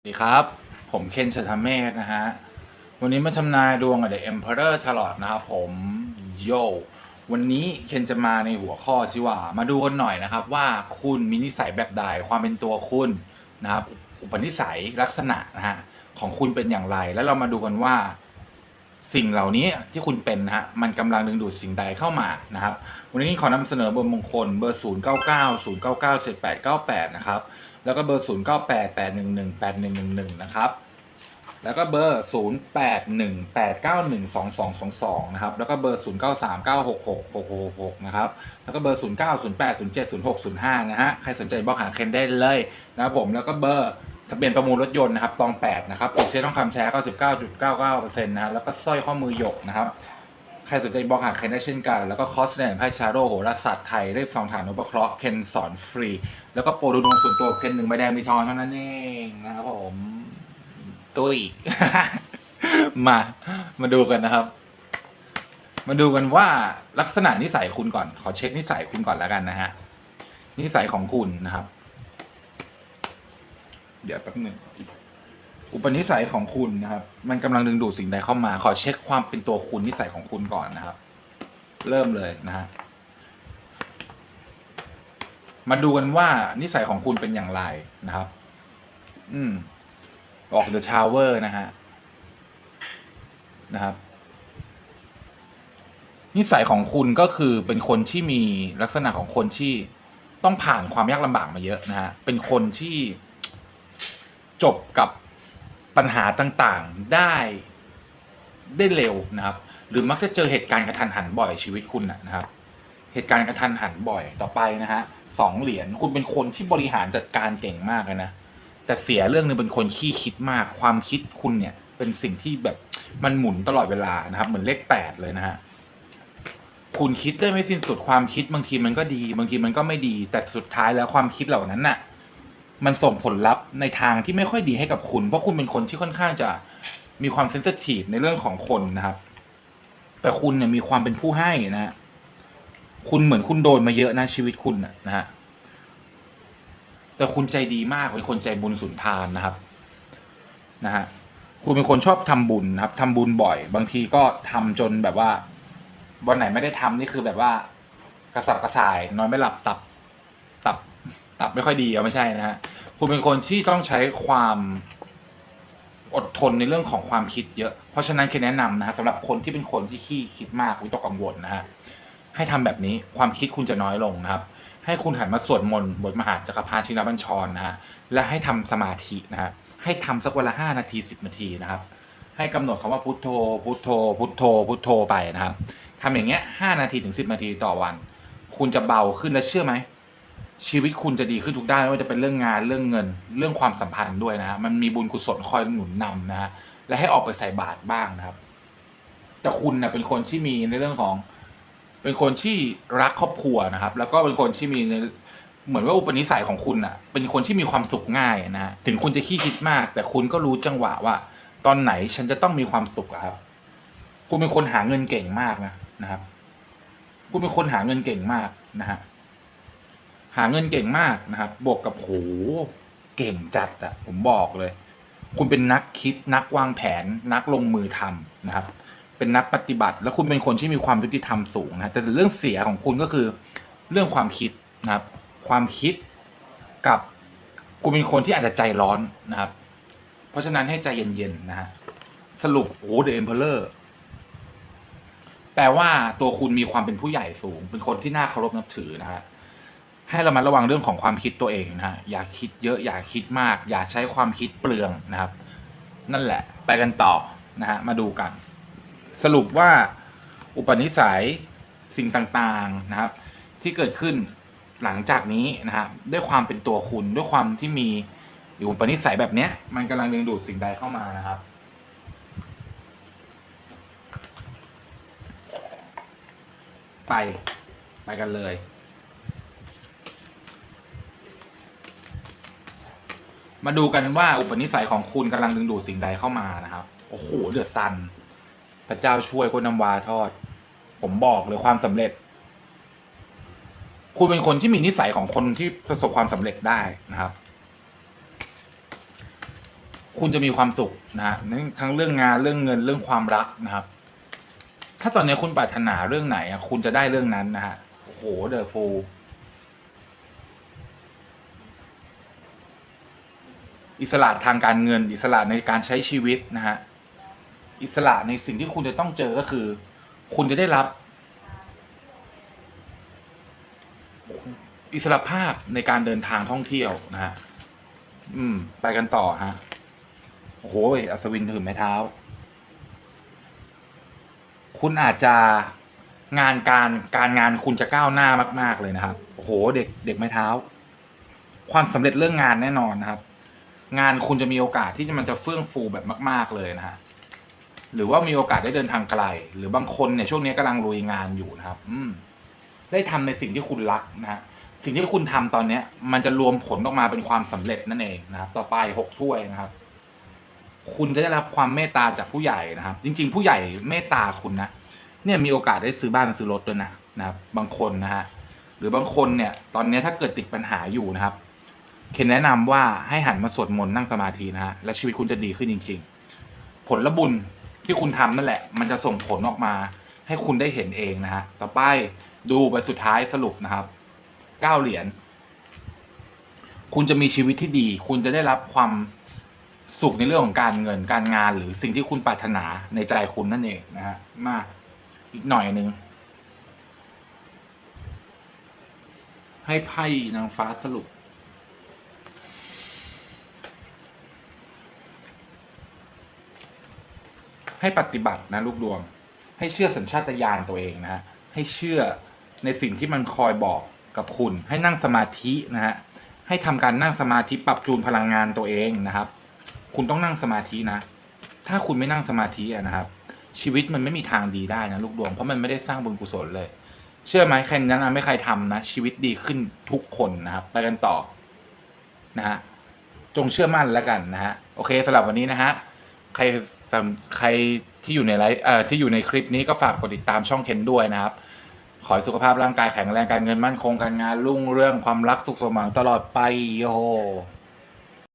สวัสดีครับ ผมเคนเชธเมธนะฮะ วันนี้มาชำนายดวงกับ The Emperor Tarot นะครับผมโยวันนี้เคนจะมาในหัวข้อที่ว่า มาดูกันหน่อยนะครับ ว่าคุณมีนิสัยแบบใดความเป็นตัวคุณนะครับ อุปนิสัยลักษณะนะฮะของคุณเป็นอย่างไร แล้วเรามาดูกันว่า สิ่งเหล่านี้ที่คุณเป็นนะฮะมันกำลังดึงดูดสิ่งใดเข้ามานะครับ วันนี้ขอนำเสนอเบอร์มงคลเบอร์ 0 9 9 0 9 9 7 8 9 8 นะครับ แล้วก็เบอร์ 0 9 8 8 1 1 8 1 1 1 นะครับ แล้วก็เบอร์ 0 8 1 8 9 1 2 2 2 2 นะครับ แล้วก็เบอร์ 0 9 3 9 6 6 6 6 6 นะครับ แล้วก็เบอร์ 0 9 0 8 0 7 0 6 0 5 นะฮะ ใครสนใจบอกหาเคนได้เลยนะครับผม แล้วก็เบอร์ทะเบียนประมูลรถยนต์นะครับ ตอง 8 นะครับผมเชื่อต้องคำแชร์99.99%นะฮะแล้วก็สร้อยข้อมือหยกนะครับ ครสนใจบอกหาเคนได้เช่นกัน แล้วก็คอสแนนไพ่ชาโรโหราศาสตร์ไทยเรียบสองฐานนุปเคราะห์เคนสอนฟรี แล้วก็โปรดูดวงส่วนตัวเคนหนึ่งใบแดงมีทองเท่านั้นเองนะครับผมตุ้ยมา มาดูกันนะครับ มาดูกันว่าลักษณะนิสัยคุณก่อน ขอเช็คนิสัยคุณก่อนแล้วกันนะฮะ นิสัยของคุณนะครับ เดี๋ยวแป๊บหนึ่ง อุปนิสัยของคุณนะครับ มันกำลังดึงดูดสิ่งใดเข้ามา ขอเช็คความเป็นตัวคุณนิสัยของคุณก่อนนะครับ เริ่มเลยนะฮะมาดูกันว่านิสัยของคุณเป็นอย่างไรนะครับ อืม ออกเดอะชาวเวอร์นะฮะนะครับ นิสัยของคุณก็คือเป็นคนที่มีลักษณะของคนที่ต้องผ่านความยากลำบากมาเยอะนะฮะเป็นคนที่จบกับ ปัญหาต่างๆได้ได้เร็วนะครับ หรือมักจะเจอเหตุการณ์กระทันหันบ่อยชีวิตคุณนะครับ เหตุการณ์กระทันหันบ่อยต่อไปนะฮะสองเหรียญคุณเป็นคนที่บริหารจัดการเก่งมากเลยนะแต่เสียเรื่องหนึงเป็นคนขี้คิดมาก ความคิดคุณเนี่ย เป็นสิ่งที่แบบมันหมุนตลอดเวลานะครับ เหมือนเลขแปดเลยนะฮะคุณคิดได้ไม่สิ้นสุดความคิดบางทีมันก็ดี บางทีมันก็ไม่ดี แต่สุดท้ายแล้วความคิดเหล่านั้นน่ะ มันส่งผลลัพธ์ในทางที่ไม่ค่อยดีให้กับคุณ เพราะคุณเป็นคนที่ค่อนข้างจะมีความเซนซิทีฟในเรื่องของคนนะครับ แต่คุณเนี่ยมีความเป็นผู้ให้นะฮะคุณเหมือนคุณโดนมาเยอะนะชีวิตคุณนะฮะแต่คุณใจดีมากเป็นคนใจบุญสุนทานนะครับนะฮะคุณเป็นคนชอบทำบุญครับทำบุญบ่อย บางทีก็ทำจนแบบว่าวันไหนไม่ได้ทำนี่คือแบบว่ากระสับกระส่ายนอนไม่หลับตับ ตับไม่ค่อยดีเอาไม่ใช่นะฮะคุณเป็นคนที่ต้องใช้ความอดทนในเรื่องของความคิดเยอะ เพราะฉะนั้นคือแนะนำนะฮะสำหรับคนที่เป็นคนที่ขี้คิดมากวิตกกังวลนะฮะให้ทำแบบนี้ความคิดคุณจะน้อยลงนะครับ ให้คุณหันมาสวดมนต์บทมหาจักรพรรดิชินบัญชรนะฮะและให้ทำสมาธินะฮะให้ทำสักวันละห้านาทีสิบนาทีนะครับ ให้กำหนดคำว่าพุทโธ พุทโธ พุทโธ พุทโธไปนะครับทำอย่างเงี้ยห้านาทีถึงสิบนาทีต่อวัน คุณจะเบาขึ้นและเชื่อไหม ชีวิตคุณจะดีขึ้นทุกด้านไม่ว่าจะเป็นเรื่องงานเรื่องเงิน เรื่องความสัมพันธ์ด้วยนะมันมีบุญกุศลคอยหนุนนำนะฮะและให้ออกไปใส่บาตรบ้างนะครับ แต่คุณนะเป็นคนที่มีในเรื่องของ เป็นคนที่รักครอบครัวนะครับ แล้วก็เป็นคนที่มีในเหมือนว่าอุปนิสัยของคุณอะ เป็นคนที่มีความสุขง่ายนะถึงคุณจะขี้คิดมาก แต่คุณก็รู้จังหวะว่า ตอนไหนฉันจะต้องมีความสุขครับ คุณเป็นคนหาเงินเก่งมากนะนะครับ คุณเป็นคนหาเงินเก่งมากนะฮะ หาเงินเก่งมากนะครับ บวกกับโหเก่งจัดอะผมบอกเลย คุณเป็นนักคิดนักวางแผนนักลงมือทำนะครับ เป็นนักปฏิบัติ แล้วคุณเป็นคนที่มีความยุติธรรมสูงนะแต่เรื่องเสียของคุณก็คือเรื่องความคิดนะครับ ความคิดกับคุณเป็นคนที่อาจจะใจร้อนนะครับ เพราะฉะนั้นให้ใจเย็นๆนะฮะสรุปโอ้เดอะเอ็มเพลเลอร์แปลว่าตัวคุณมีความเป็นผู้ใหญ่สูง เป็นคนที่น่าเคารพนับถือนะฮะ ให้เรามาระวังเรื่องของความคิดตัวเองนะฮะอย่าคิดเยอะอย่าคิดมาก อย่าใช้ความคิดเปลืองนะครับ นั่นแหละไปกันต่อนะฮะมาดูกัน สรุปว่าอุปนิสัยสิ่งต่างๆนะครับ ที่เกิดขึ้นหลังจากนี้นะครับด้วยความเป็นตัวคุณด้วยความที่มีอุปนิสัยแบบเนี้ย มันกำลังดึงดูดสิ่งใดเข้ามานะครับไป ไปกันเลย มาดูกันว่าอุปนิสัยของคุณกำลังดึงดูดสิ่งใดเข้ามานะครับ โอ้โหเดือดซัน พระเจ้าช่วยคนนำวาทอด ผมบอกเลยความสำเร็จ คุณเป็นคนที่มีนิสัยของคนที่ประสบความสำเร็จได้นะครับ คุณจะมีความสุขนะฮะทั้งเรื่องงานเรื่องเงินเรื่องความรักนะครับ ถ้าตอนนี้คุณปรารถนาเรื่องไหนคุณจะได้เรื่องนั้นนะฮะโอ้โหเดอะฟู อิสระทางการเงิน อิสระในการใช้ชีวิตนะฮะอิสระในสิ่งที่คุณจะต้องเจอก็คือ คุณจะได้รับ อิสระภาพในการเดินทางท่องเที่ยวนะฮะอืม ไปกันต่อฮะโอ้โหอัศวินถือไม้เท้า คุณอาจจะงานการการงานคุณจะก้าวหน้ามาก ๆ เลยนะครับ โอ้โห เด็กเด็กไม้เท้า ความสำเร็จเรื่องงานแน่นอนนะครับ งานคุณจะมีโอกาสที่จะมันจะเฟื่องฟูแบบมาก ๆเลยนะฮะหรือว่ามีโอกาสได้เดินทางไกล หรือบางคนเนี่ยช่วงนี้กำลังลุยงานอยู่นะครับ อืม ได้ทำในสิ่งที่คุณรักนะฮะสิ่งที่คุณทำตอนเนี้ย มันจะรวมผลออกมาเป็นความสำเร็จนั่นเองนะครับ ต่อไปหกถ้วยนะครับ คุณจะได้รับความเมตตาจากผู้ใหญ่นะครับ จริง ๆ ผู้ใหญ่เมตตาคุณนะเนี่ยมีโอกาสได้ซื้อบ้านซื้อรถด้วยนะนะครับ บางคนนะฮะหรือบางคนเนี่ย ตอนนี้ถ้าเกิดติดปัญหาอยู่นะครับ เคนแนะนำว่าให้หันมาสวดมนต์นั่งสมาธินะฮะและชีวิตคุณจะดีขึ้นจริง ๆ ผลบุญที่คุณทำนั่นแหละ มันจะส่งผลออกมา ให้คุณได้เห็นเองนะฮะต่อไปดูไปสุดท้ายสรุปนะครับเก้าเหรียญคุณจะมีชีวิตที่ดี คุณจะได้รับความสุขในเรื่องของการเงินการงานหรือสิ่งที่คุณปรารถนาในใจคุณนั่นเองนะฮะมาอีกหน่อยหนึ่งให้ไพ่นางฟ้าสรุป ให้ปฏิบัตินะลูกดวง ให้เชื่อสัญชาตญาณตัวเองนะฮะให้เชื่อในสิ่งที่มันคอยบอกกับคุณ ให้นั่งสมาธินะฮะให้ทำการนั่งสมาธิปรับจูนพลังงานตัวเองนะครับ คุณต้องนั่งสมาธินะ ถ้าคุณไม่นั่งสมาธินะครับ ชีวิตมันไม่มีทางดีได้นะลูกดวงเพราะมันไม่ได้สร้างบุญกุศลเลย เชื่อไหมใครแนะนำไม่ใครทำนะ ชีวิตดีขึ้นทุกคนนะครับไปกันต่อนะฮะจงเชื่อมั่นแล้วกันนะฮะโอเคสำหรับวันนี้นะฮะ ใครสำใครที่อยู่ในไลฟ์เอ่อที่อยู่ในคลิปนี้ก็ฝากกดติดตามช่องเคนด้วยนะครับ ขอให้สุขภาพร่างกายแข็งแรงการเงินมั่นคงการงานรุ่งเรื่องความรักสุขสมหวังตลอดไปโย